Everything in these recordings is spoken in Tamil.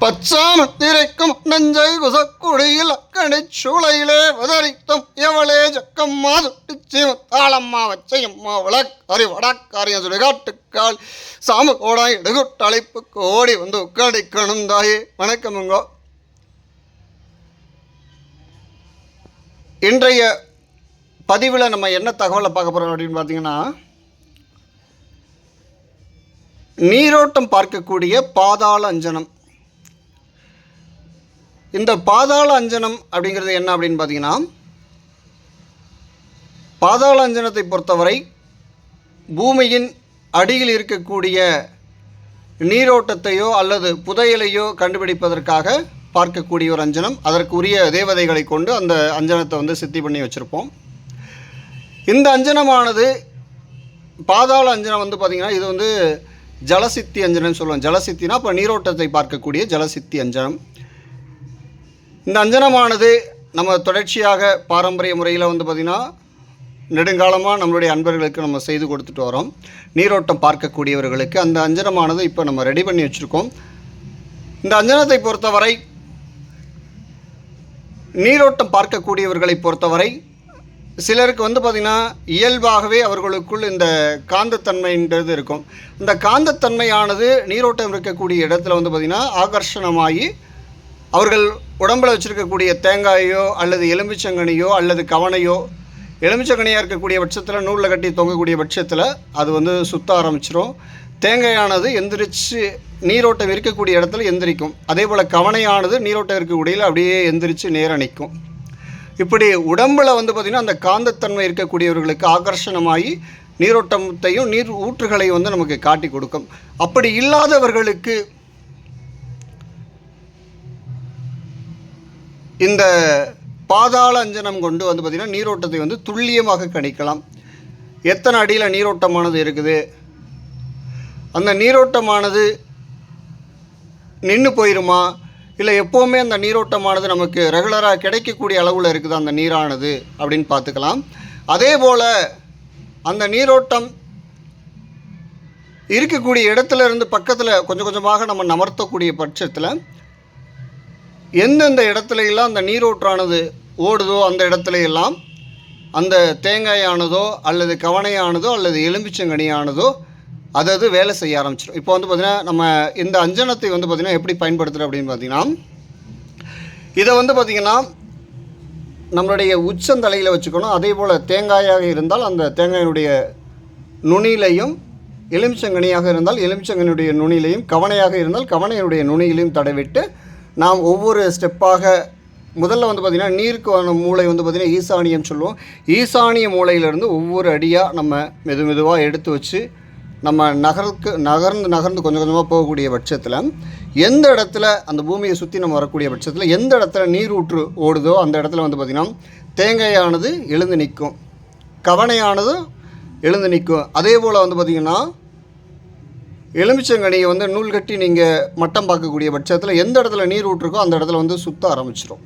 பச்சாமத்திரைக்கும் நஞ்சை குசக்குடியில் கணிச்சூளையிலே வதரித்தும் எவளே ஜக்கம் மாதுட்டிச்சி தாளம்மா வச்சையம்மா விளக் அறி வடக்காரியம் சுடுகாட்டுக்கால் சாமு கோடாய் இடுகுட்டு அழைப்புக்கு ஓடி வந்து உட்காடிக்கணும் தாயே வணக்கமுங்கோ இன்றைய பதிவில் நம்ம என்ன தகவலை பார்க்க போகிறோம் அப்படின்னு பார்த்தீங்கன்னா நீரோட்டம் பார்க்கக்கூடிய பாதாள அஞ்சனம். இந்த பாதாள அஞ்சனம் அப்படிங்கிறது என்ன அப்படின்னு பார்த்தீங்கன்னா பாதாள அஞ்சனத்தை பொறுத்தவரை பூமியின் அடியில் இருக்கக்கூடிய நீரோட்டத்தையோ அல்லது புதையலையோ கண்டுபிடிப்பதற்காக பார்க்கக்கூடிய ஒரு அஞ்சனம். அதற்கு உரிய தேவதைகளை கொண்டு அந்த அஞ்சனத்தை வந்து சித்தி பண்ணி வச்சுருப்போம். இந்த அஞ்சனமானது பாதாள அஞ்சனம் வந்து பார்த்திங்கன்னா இது வந்து ஜலசித்தி அஞ்சனம்னு சொல்லுவோம் ஜலசித்தினா இப்போ நீரோட்டத்தை பார்க்கக்கூடிய ஜலசித்தி அஞ்சனம். இந்த அஞ்சனமானது நம்ம தொடர்ச்சியாக பாரம்பரிய முறையில் வந்து பார்த்திங்கன்னா நெடுங்காலமாக நம்மளுடைய அன்பர்களுக்கு நம்ம செய்து கொடுத்துட்டு வரோம். நீரோட்டம் பார்க்கக்கூடியவர்களுக்கு அந்த அஞ்சனமானது இப்போ நம்ம ரெடி பண்ணி வச்சுருக்கோம். இந்த அஞ்சனத்தை பொறுத்தவரை நீரோட்டம் பார்க்கக்கூடியவர்களை பொறுத்தவரை சிலருக்கு வந்து பார்த்திங்கன்னா இயல்பாகவே அவர்களுக்குள் இந்த காந்தத்தன்மைன்றது இருக்கும். இந்த காந்தத்தன்மையானது நீரோட்டம் இருக்கக்கூடிய இடத்துல வந்து பார்த்திங்கன்னா ஆகர்ஷணமாகி அவர்கள் உடம்பில் வச்சுருக்கக்கூடிய தேங்காயோ அல்லது எலுமிச்சங்கனியோ அல்லது கவனையோ எலுமிச்சங்கனியாக இருக்கக்கூடிய பட்சத்தில் நூலில் கட்டி தொங்கக்கூடிய பட்சத்தில் அது வந்து சுத்த ஆரம்பிச்சிடும் தேங்காயானது எந்திரிச்சு நீரோட்டம் இருக்கக்கூடிய இடத்துல எந்திரிக்கும். அதே போல் கவனையானது நீரோட்டம் இருக்கக்கூடிய அப்படியே எந்திரிச்சு நேர நிற்கும். இப்படி உடம்பில் வந்து பார்த்திங்கன்னா அந்த காந்தத்தன்மை இருக்கக்கூடியவர்களுக்கு ஆகர்ஷணமாகி நீரோட்டத்தையும் நீர் ஊற்றுகளையும் வந்து நமக்கு காட்டி கொடுக்கும். அப்படி இல்லாதவர்களுக்கு இந்த பாதாள அஞ்சனம் கொண்டு வந்து பார்த்திங்கன்னா நீரோட்டத்தை வந்து துல்லியமாக கணிக்கலாம். எத்தனை அடியில் நீரோட்டமானது இருக்குது? அந்த நீரோட்டமானது நின்று போயிருமா? இல்லை எப்போவுமே அந்த நீரோட்டமானது நமக்கு ரெகுலராக கிடைக்கக்கூடிய அளவில் இருக்குது அந்த நீரானது அப்படின்னு பார்த்துக்கலாம். அதே போல் அந்த நீரோட்டம் இருக்கக்கூடிய இடத்துல இருந்து பக்கத்தில் கொஞ்சம் கொஞ்சமாக நம்ம நமர்த்தக்கூடிய பட்சத்தில் எந்தெந்த இடத்துல எல்லாம் அந்த நீரோற்றானது ஓடுதோ அந்த இடத்துல எல்லாம் அந்த தேங்காயானதோ அல்லது கவனையானதோ அல்லது எலும்பிச்சங்கனியானதோ அதாவது வேலை செய்ய ஆரம்பிச்சிடும். இப்போ வந்து பார்த்திங்கன்னா நம்ம இந்த அஞ்சனத்தை வந்து பார்த்திங்கன்னா எப்படி பயன்படுத்துகிறோம் அப்படின்னு பார்த்தீங்கன்னா இதை வந்து பார்த்திங்கன்னா நம்மளுடைய உச்சந்தலையில் வச்சுக்கணும். அதே போல் தேங்காயாக இருந்தால் அந்த தேங்காயினுடைய நுனியிலையும் எலுமிச்சங்கனியாக இருந்தால் எலுமிச்சங்கனியுடைய நுனியிலையும் கவனையாக இருந்தால் கவனையினுடைய நுனியிலையும் தடவிட்டு நாம் ஒவ்வொரு ஸ்டெப்பாக முதல்ல வந்து பார்த்திங்கன்னா நீருக்கு மூளை வந்து பார்த்திங்கன்னா ஈசானியம் சொல்லுவோம். ஈசானிய மூளையிலேருந்து ஒவ்வொரு அடியாக நம்ம மெது மெதுவாக எடுத்து வச்சு நம்ம நகருக்கு நகர்ந்து நகர்ந்து கொஞ்சம் கொஞ்சமாக போகக்கூடிய பட்சத்தில் எந்த இடத்துல அந்த பூமியை சுற்றி நம்ம வரக்கூடிய பட்சத்தில் எந்த இடத்துல நீர் ஊற்று ஓடுதோ அந்த இடத்துல வந்து பார்த்திங்கன்னா தேங்காயானது எழுந்து நிற்கும். கவனையானது எழுந்து நிற்கும். அதே போல் வந்து பார்த்திங்கன்னா எலுமிச்சங்கனியை வந்து நூல் கட்டி நீங்கள் மட்டம் பார்க்கக்கூடிய பட்சத்தில் எந்த இடத்துல நீர் ஊற்றுருக்கோ அந்த இடத்துல வந்து சுத்த ஆரம்பிச்சிடும்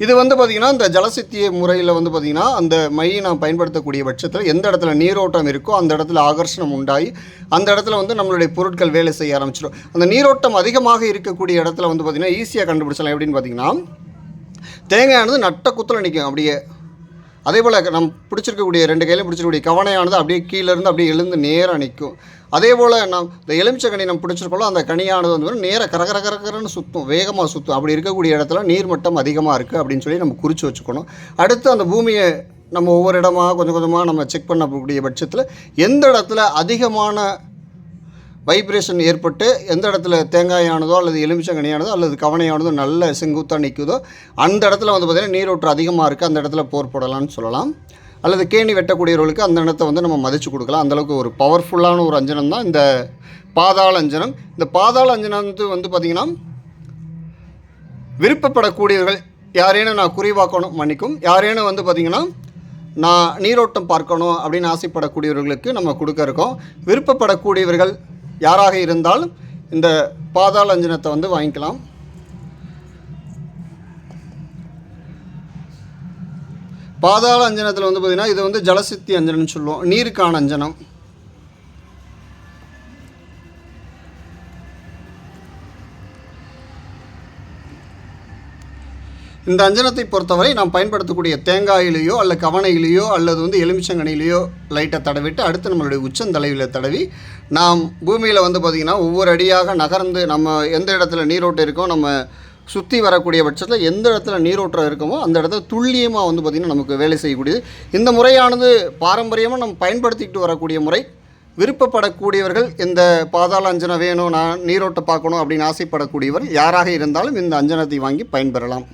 இது வந்து பார்த்திங்கன்னா இந்த ஜலசித்திய முறையில் வந்து பார்த்திங்கன்னா அந்த மையை நாம் பயன்படுத்தக்கூடிய பட்சத்தில் எந்த இடத்துல நீரோட்டம் இருக்கோ அந்த இடத்துல ஆகர்ஷணம் உண்டாகி அந்த இடத்துல வந்து நம்மளுடைய பொருட்கள் வேலை செய்ய ஆரம்பிச்சிடும் அந்த நீரோட்டம் அதிகமாக இருக்கக்கூடிய இடத்துல வந்து பார்த்திங்கன்னா ஈஸியாக கண்டுபிடிச்சலாம் எப்படின்னு பார்த்திங்கன்னா தேங்காயானது நட்ட குத்தில் நிற்கும் அப்படியே அதே போல் நம்ம பிடிச்சிருக்கக்கூடிய ரெண்டு கையிலும் பிடிச்சிருக்கக்கூடிய கவனையானது அப்படியே கீழேருந்து அப்படியே எழுந்து நேராக நிற்கும் அதே போல் நம் இந்த எலுமிச்சை கனி நம்ம பிடிச்சிருக்கோம் அந்த கனியானது வந்து நேராக கரகர கரகரன்னு சுற்றும் வேகமாக சுற்றும் அப்படி இருக்கக்கூடிய இடத்துல நீர்மட்டம் அதிகமாக இருக்குது அப்படின்னு சொல்லி நம்ம குறித்து வச்சுக்கணும். அடுத்து அந்த பூமியை நம்ம ஒவ்வொரு இடமாக கொஞ்சம் கொஞ்சமாக நம்ம செக் பண்ணக்கூடிய பட்சத்தில் எந்த இடத்துல அதிகமான வைப்ரேஷன் ஏற்பட்டு எந்த இடத்துல தேங்காயானதோ அல்லது எலுமிச்சங்கனியானதோ அல்லது கவனையானதோ நல்ல செங்குத்தாக நிற்குதோ அந்த இடத்துல வந்து பார்த்திங்கன்னா நீரோற்று அதிகமாக இருக்குது அந்த இடத்துல போர் போடலாம்னு சொல்லலாம். அல்லது கேணி வெட்டக்கூடியவர்களுக்கு அந்த இடத்த வந்து நம்ம மதித்து கொடுக்கலாம். அந்தளவுக்கு ஒரு பவர்ஃபுல்லான ஒரு அஞ்சனம் தான் இந்த பாதாள அஞ்சனம். இந்த பாதாள அஞ்சனம் வந்து வந்து பார்த்திங்கன்னா விருப்பப்படக்கூடியவர்கள் யாரேனும் நான் குறிவாக்கணும் மன்னிக்கும். யாரேனும் வந்து பார்த்திங்கன்னா நான் நீரோட்டம் பார்க்கணும் அப்படின்னு ஆசைப்படக்கூடியவர்களுக்கு நம்ம கொடுக்க இருக்கோம். விருப்பப்படக்கூடியவர்கள் யாராக இருந்தாலும் இந்த பாதாள அஞ்சனத்தை வந்து வாங்கிக்கலாம். பாதாள அஞ்சனத்தில் வந்து பார்த்திங்கன்னா இது வந்து ஜலசித்தி அஞ்சனம்னு சொல்லுவோம். நீருக்கான அஞ்சனம். இந்த அஞ்சனத்தை பொறுத்தவரை நாம் பயன்படுத்தக்கூடிய தேங்காயிலேயோ அல்ல கவனையிலேயோ அல்லது வந்து எலுமிச்சங்கனிலேயோ லைட்டை தடவிட்டு அடுத்து நம்மளுடைய உச்சந்தலையில் தடவி நாம் பூமியில் வந்து பார்த்திங்கன்னா ஒவ்வொரு அடியாக நகர்ந்து நம்ம எந்த இடத்துல நீரோட்டம் இருக்கோ நம்ம சுற்றி வரக்கூடிய பட்சத்தில் எந்த இடத்துல நீரோட்டம் இருக்குமோ அந்த இடத்துல துல்லியமாக வந்து பார்த்திங்கன்னா நமக்கு வேலை செய்யக்கூடியது. இந்த முறையானது பாரம்பரியமாக நம்ம பயன்படுத்திக்கிட்டு வரக்கூடிய முறை. விருப்பப்படக்கூடியவர்கள் இந்த பாதாள அஞ்சனம் வேணும் நான் நீரோட்டை பார்க்கணும் அப்படின்னு ஆசைப்படக்கூடியவர் யாராக இருந்தாலும் இந்த அஞ்சனத்தை வாங்கி பயன்பெறலாம்.